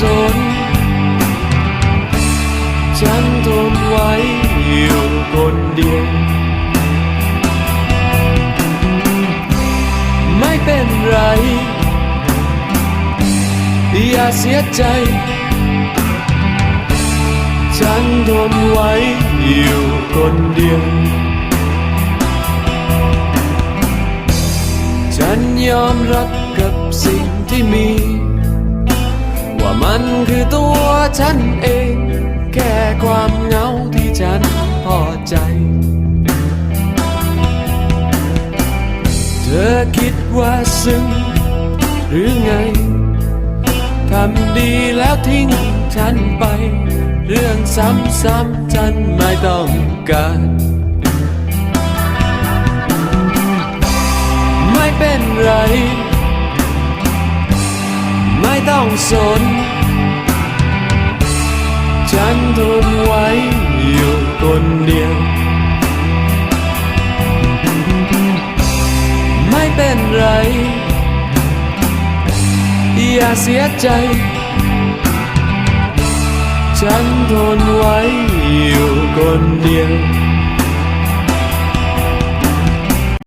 สน ฉันทนไว้อยู่คนเดียว ไม่เป็นไร อย่าเสียใจ ฉันทนไว้อยู่คนเดียว ฉันยอมรับกับสิ่ง มันคือตัวฉันเอง แค่ความเหงาที่ฉันพอใจ เธอคิดว่าซึ้งหรือไง ทำดีแล้วทิ้งฉันไป เรื่องซ้ำๆฉันไม่ต้องการไม่เป็นไร ไม่ต้องสน ฉันทนไว้อยู่คนเดียว ไม่เป็นไร อย่าเสียใจ ฉันทนไว้อยู่คนเดียว